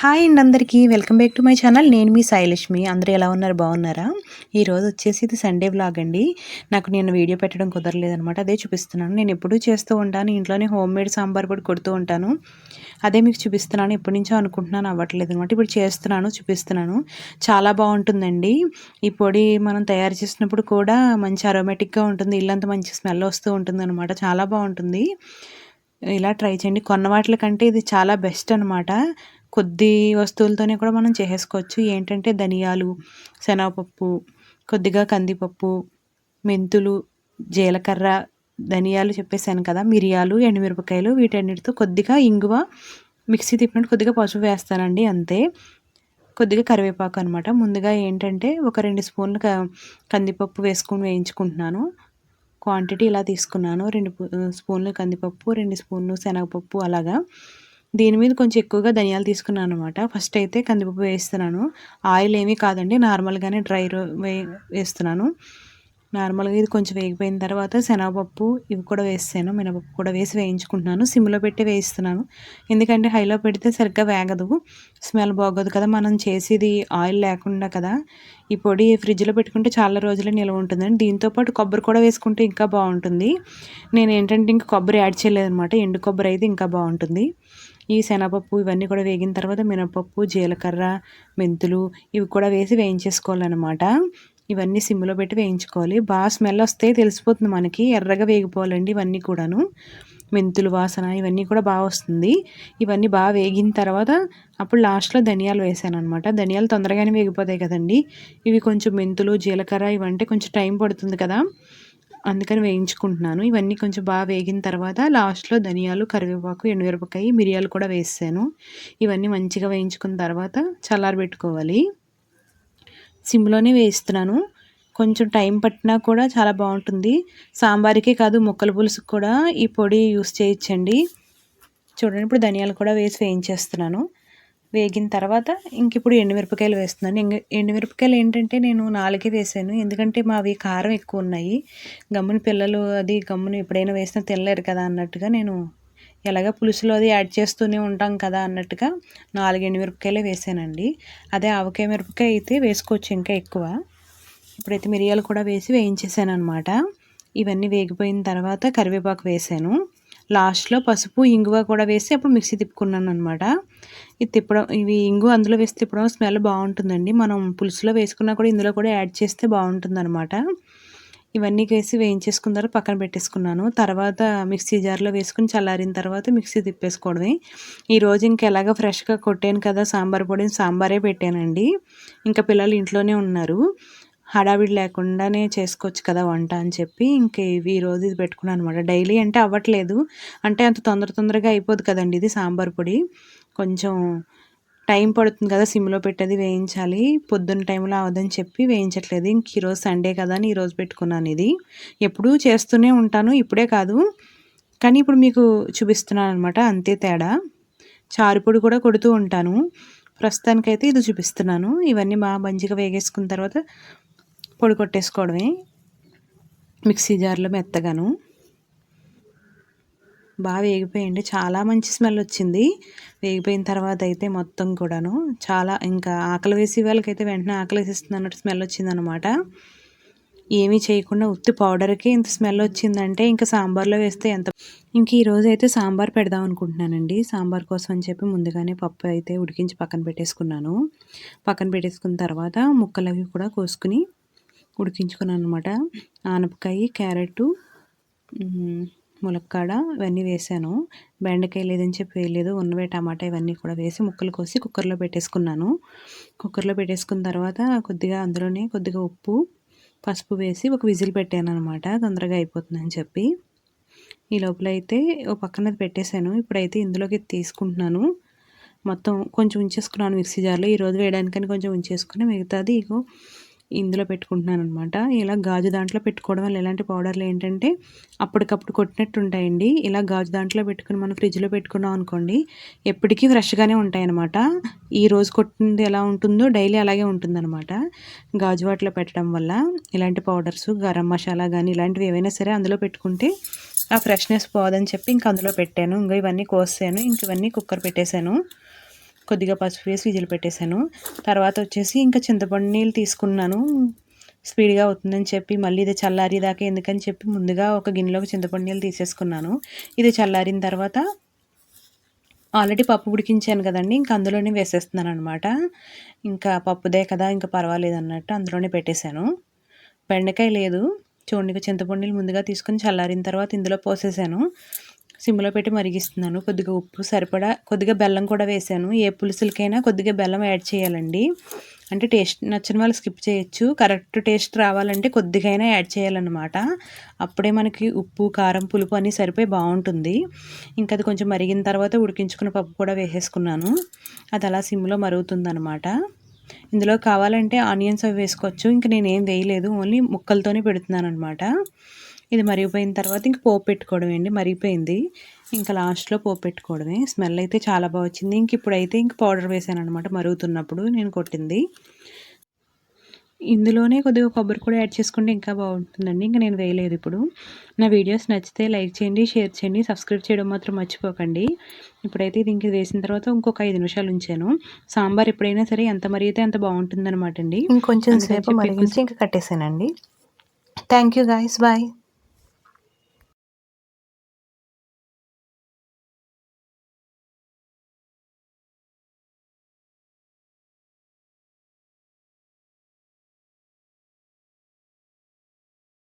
Hi అండి అందరికీ. Welcome back to my channel. నేను మీ సాయిలక్ష్మి. అందరూ ఎలా ఉన్నారు? బాగున్నారా? ఈరోజు వచ్చేసి ఇది సండే వ్లాగ్ అండి. నాకు నేను వీడియో పెట్టడం కుదరలేదనమాట అదే చూపిస్తున్నాను. నేను ఎప్పుడూ చేస్తూ ఉంటాను. ఇంట్లోనే హోమ్ మేడ్ సాంబార్ పొడి కొడుతూ ఉంటాను. అదే మీకు చూపిస్తున్నాను. ఎప్పటి నుంచో అనుకుంటున్నాను అవ్వట్లేదు అనమాట ఇప్పుడు చేస్తున్నాను చూపిస్తున్నాను. చాలా బాగుంటుందండి. ఈ పొడి మనం తయారు చేసినప్పుడు కూడా మంచి అరోమేటిక్గా ఉంటుంది. ఇల్లంతా మంచి స్మెల్ వస్తూ ఉంటుంది అనమాట చాలా బాగుంటుంది. ఇలా ట్రై చేయండి. కొన్న వాటి కంటే ఇది చాలా బెస్ట్ అనమాట కొద్ది వస్తువులతోనే కూడా మనం చేసేసుకోవచ్చు ఏంటంటే ధనియాలు శనగపప్పు కొద్దిగా కందిపప్పు మెంతులు జీలకర్ర ధనియాలు చెప్పేశాను కదా మిరియాలు ఎండుమిరపకాయలు వీటన్నిటితో కొద్దిగా ఇంగువ మిక్సీ తిప్పినట్టు కొద్దిగా పసుపు వేస్తానండి అంతే. కొద్దిగా కరివేపాకు అనమాట ముందుగా ఏంటంటే ఒక రెండు స్పూన్లు కందిపప్పు వేసుకొని వేయించుకుంటున్నాను. క్వాంటిటీ ఇలా తీసుకున్నాను. రెండు స్పూన్లు కందిపప్పు రెండు స్పూన్లు శనగపప్పు అలాగా. దీని మీద కొంచెం ఎక్కువగా ధనియాలు తీసుకున్నాను అనమాట ఫస్ట్ అయితే కందిపప్పు వేస్తున్నాను. ఆయిల్ ఏమీ కాదండి నార్మల్గానే డ్రై వే వేస్తున్నాను. నార్మల్గా ఇది కొంచెం వేగిపోయిన తర్వాత శనగపప్పు ఇవి కూడా వేస్తాను. మినపప్పు కూడా వేసి వేయించుకుంటున్నాను. సిమ్లో పెట్టి వేయిస్తున్నాను. ఎందుకంటే హైలో పెడితే సరిగ్గా వేగదు. స్మెల్ బాగోదు కదా. మనం చేసేది ఆయిల్ లేకుండా కదా. ఈ పొడి ఫ్రిడ్జ్లో పెట్టుకుంటే చాలా రోజులే నిల్వ ఉంటుందండి. దీంతోపాటు కొబ్బరి కూడా వేసుకుంటే ఇంకా బాగుంటుంది. నేను ఏంటంటే ఇంకా కొబ్బరి యాడ్ చేయలేదనమాట ఎండు కొబ్బరి అయితే ఇంకా బాగుంటుంది. ఈ శనగపప్పు ఇవన్నీ కూడా వేగిన తర్వాత మినపప్పు జీలకర్ర మెంతులు ఇవి కూడా వేసి వేయించేసుకోవాలన్నమాట. ఇవన్నీ సిమ్లో పెట్టి వేయించుకోవాలి. బాగా స్మెల్ వస్తే తెలిసిపోతుంది మనకి ఎర్రగా వేగిపోవాలండి ఇవన్నీ కూడాను. మెంతులు వాసన ఇవన్నీ కూడా బాగా వస్తుంది. ఇవన్నీ బాగా వేగిన తర్వాత అప్పుడు లాస్ట్లో ధనియాలు వేసాను అనమాట ధనియాలు తొందరగానే వేగిపోతాయి కదండి. ఇవి కొంచెం మెంతులు జీలకర్ర ఇవంటే కొంచెం టైం పడుతుంది కదా. అందుకని వేయించుకుంటున్నాను. ఇవన్నీ కొంచెం బాగా వేగిన తర్వాత లాస్ట్లో ధనియాలు కరివేపాకు ఎండుమిరపకాయ మిరియాలు కూడా వేసాను ఇవన్నీ మంచిగా వేయించుకున్న తర్వాత చల్లారబెట్టుకోవాలి సిమ్లోనే వేస్తున్నాను కొంచెం టైం పట్టినా కూడా చాలా బాగుంటుంది. సాంబార్కే కాదు ముక్కల పులుసుకు కూడా ఈ పొడి యూస్ చేయొచ్చండి. చూడండి ఇప్పుడు ధనియాలు కూడా వేసి వేయించేస్తున్నాను. వేగిన తర్వాత ఇంక ఇప్పుడు ఎండుమిరపకాయలు వేస్తున్నాను. ఎండుమిరపకాయలు ఏంటంటే నేను నాలుగే వేసాను. ఎందుకంటే మావి కారం ఎక్కువ ఉన్నాయి. గమ్ముని పిల్లలు అది గమ్ముని ఎప్పుడైనా వేసినా తినలేరు కదా అన్నట్టుగా నేను ఎలాగ పులుసులో అది యాడ్ చేస్తూనే ఉంటాం కదా అన్నట్టుగా నాలుగు ఎండుమిరపకాయలే వేసానండి. అదే ఆవకాయ మిరపకాయ అయితే వేసుకోవచ్చు ఇంకా ఎక్కువ. ఇప్పుడైతే మిరియాలు కూడా వేసి వేయించేసాను అనమాట ఇవన్నీ వేగిపోయిన తర్వాత కరివేపాకు వేసాను. లాస్ట్లో పసుపు ఇంగువ కూడా వేసి అప్పుడు మిక్సీ తిప్పుకున్నాను అనమాట ఇది తిప్పడం ఇవి ఇంగు అందులో వేసి తిప్పడం స్మెల్ బాగుంటుందండి. మనం పులుసులో వేసుకున్నా కూడా ఇందులో కూడా యాడ్ చేస్తే బాగుంటుంది అనమాట ఇవన్నీ వేసి వేయించేసుకున్న తర్వాత పక్కన పెట్టేసుకున్నాను. తర్వాత మిక్సీ జార్లో వేసుకుని చల్లారిన తర్వాత మిక్సీ తిప్పేసుకోవడమే. ఈరోజు ఇంక ఎలాగ ఫ్రెష్గా కొట్టాను కదా సాంబార్ పొడిని సాంబారే పెట్టానండి. ఇంకా పిల్లలు ఇంట్లోనే ఉన్నారు. హడావిడి లేకుండానే చేసుకోవచ్చు కదా వంట అని చెప్పి ఇంక ఇవి ఈరోజు ఇది పెట్టుకున్నాను అనమాట డైలీ అంటే అవ్వట్లేదు. అంటే అంత తొందర తొందరగా అయిపోదు కదండి ఇది సాంబార్ పొడి. కొంచెం టైం పడుతుంది కదా సిమ్లో పెట్టేది వేయించాలి. పొద్దున్న టైంలో అవదని చెప్పి వేయించట్లేదు. ఇంక ఈరోజు సండే కదా అని ఈరోజు పెట్టుకున్నాను ఇది. ఎప్పుడూ చేస్తూనే ఉంటాను. ఇప్పుడే కాదు. కానీ ఇప్పుడు మీకు చూపిస్తున్నాను అనమాట అంతే తేడా. చారుపొడి కూడా కొడుతూ ఉంటాను. ప్రస్తుతానికైతే ఇది చూపిస్తున్నాను. ఇవన్నీ బాగా మంచిగా వేగేసుకున్న తర్వాత పొడి కొట్టేసుకోవడమే. మిక్సీ జార్లో మెత్తగాను. బాగా వేగిపోయండి చాలా మంచి స్మెల్ వచ్చింది. వేగిపోయిన తర్వాత అయితే మొత్తం కూడాను చాలా ఇంకా ఆకలి వేసే వాళ్ళకైతే వెంటనే ఆకలి వేసిస్తుంది అన్నట్టు స్మెల్ వచ్చిందనమాట ఏమీ చేయకుండా ఉత్తి పౌడర్కి ఇంత స్మెల్ వచ్చిందంటే ఇంకా సాంబార్లో వేస్తే ఎంత? ఇంక ఈరోజు అయితే సాంబార్ పెడదాం అనుకుంటున్నానండి. సాంబార్ కోసం అని చెప్పి ముందుగానే పప్పు అయితే ఉడికించి పక్కన పెట్టేసుకున్నాను. పక్కన పెట్టేసుకున్న తర్వాత ముక్కలు అవి కూడా కోసుకుని ఉడికించుకున్నాను అనమాట ఆనపకాయ క్యారెట్ ములక్కాడ ఇవన్నీ వేసాను. బెండకాయ లేదని చెప్పి వేయలేదు. ఉన్నవే టమాటా ఇవన్నీ కూడా వేసి ముక్కలు కోసి కుక్కర్లో పెట్టేసుకున్నాను. కుక్కర్లో పెట్టేసుకున్న తర్వాత కొద్దిగా అందులోనే కొద్దిగా ఉప్పు పసుపు వేసి ఒక విజిల్ పెట్టాను అనమాట తొందరగా అయిపోతుందని చెప్పి. ఈ లోపల అయితే ఓ పక్కన పెట్టేశాను. ఇప్పుడైతే ఇందులోకి తీసుకుంటున్నాను. మొత్తం కొంచెం ఉంచేసుకున్నాను మిక్సీ జార్లో. ఈరోజు వేయడానికని కొంచెం ఉంచేసుకుని మిగతాది ఇగో ఇందులో పెట్టుకుంటున్నాను అనమాట ఇలా గాజు దాంట్లో పెట్టుకోవడం వల్ల ఎలాంటి పౌడర్లు ఏంటంటే అప్పటికప్పుడు కొట్టినట్టు ఉంటాయండి ఇలా గాజు దాంట్లో పెట్టుకుని మనం ఫ్రిడ్జ్లో పెట్టుకున్నాం అనుకోండి ఎప్పటికీ ఫ్రెష్గానే ఉంటాయన్నమాట. ఈ రోజు కొట్టింది ఎలా ఉంటుందో డైలీ అలాగే ఉంటుందన్నమాట. గాజు వాటిలో పెట్టడం వల్ల ఇలాంటి పౌడర్స్ గరం మసాలా కానీ ఇలాంటివి ఏవైనా సరే అందులో పెట్టుకుంటే ఆ ఫ్రెష్నెస్ పోదని చెప్పి ఇంక అందులో పెట్టాను. ఇంకా ఇవన్నీ కోసాను. ఇంక ఇవన్నీ కుక్కర్ పెట్టేశాను. కొద్దిగా పసుపు వేసి విజిల్ పెట్టేశాను. తర్వాత వచ్చేసి ఇంకా చింతపండు నీళ్ళు తీసుకున్నాను. స్పీడ్గా అవుతుందని చెప్పి మళ్ళీ ఇది చల్లారేదాకా ఎందుకని చెప్పి ముందుగా ఒక గిన్నెలోకి చింతపండు నీళ్ళు తీసేసుకున్నాను. ఇది చల్లారిన తర్వాత ఆల్రెడీ పప్పు ఉడికించాను కదండి ఇంకా అందులోనే వేసేస్తున్నాను అనమాట ఇంకా పప్పుదే కదా ఇంకా పర్వాలేదు అన్నట్టు అందులోనే పెట్టేశాను. బెండకాయ లేదు. చూడండి చింతపండులు ముందుగా తీసుకొని చల్లారిన తర్వాత ఇందులో పోసేసాను. సిమ్లో పెట్టి మరిగిస్తున్నాను. కొద్దిగా ఉప్పు సరిపడా కొద్దిగా బెల్లం కూడా వేసాను ఏ పులుసులకైనా కొద్దిగా బెల్లం యాడ్ చేయాలండి. అంటే టేస్ట్ నచ్చిన వాళ్ళు స్కిప్ చేయొచ్చు. కరెక్ట్ టేస్ట్ రావాలంటే కొద్దిగైనా యాడ్ చేయాలన్నమాట. అప్పుడే మనకి ఉప్పు కారం పులుపు అన్నీ సరిపోయి బాగుంటుంది. ఇంకా అది కొంచెం మరిగిన తర్వాత ఉడికించుకున్న పప్పు కూడా వేసేసుకున్నాను. అది అలా సిమ్లో మరుగుతుందనమాట ఇందులో కావాలంటే ఆనియన్స్ అవి వేసుకోవచ్చు. ఇంకా నేనేం వేయలేదు. ఓన్లీ ముక్కలతోనే పెడుతున్నాను అనమాట ఇది మరిగిపోయిన తర్వాత ఇంక పోపు పెట్టుకోవడం అండి మరిగిపోయింది. ఇంకా లాస్ట్లో పోపు పెట్టుకోవడమే. స్మెల్ అయితే చాలా బాగా వచ్చింది. ఇంక ఇప్పుడైతే ఇంక పౌడర్ వేసాను అనమాట మరుగుతున్నప్పుడు నేను కొట్టింది. ఇందులోనే కొద్దిగా కొబ్బరి కూడా యాడ్ చేసుకుంటే ఇంకా బాగుంటుందండి. ఇంకా నేను వేయలేదు ఇప్పుడు. నా వీడియోస్ నచ్చితే లైక్ చేయండి షేర్ చేయండి సబ్స్క్రైబ్ చేయడం మాత్రం మర్చిపోకండి. ఇప్పుడైతే ఇది ఇంక వేసిన తర్వాత ఇంకొక ఐదు నిమిషాలు ఉంచాను. సాంబార్ ఎప్పుడైనా సరే ఎంత మరిగితే అంత బాగుంటుంది అనమాట అండి. ఇంకొంచెం సేపు మరిగించి ఇంకా కట్టేసానండి. Thank you guys bye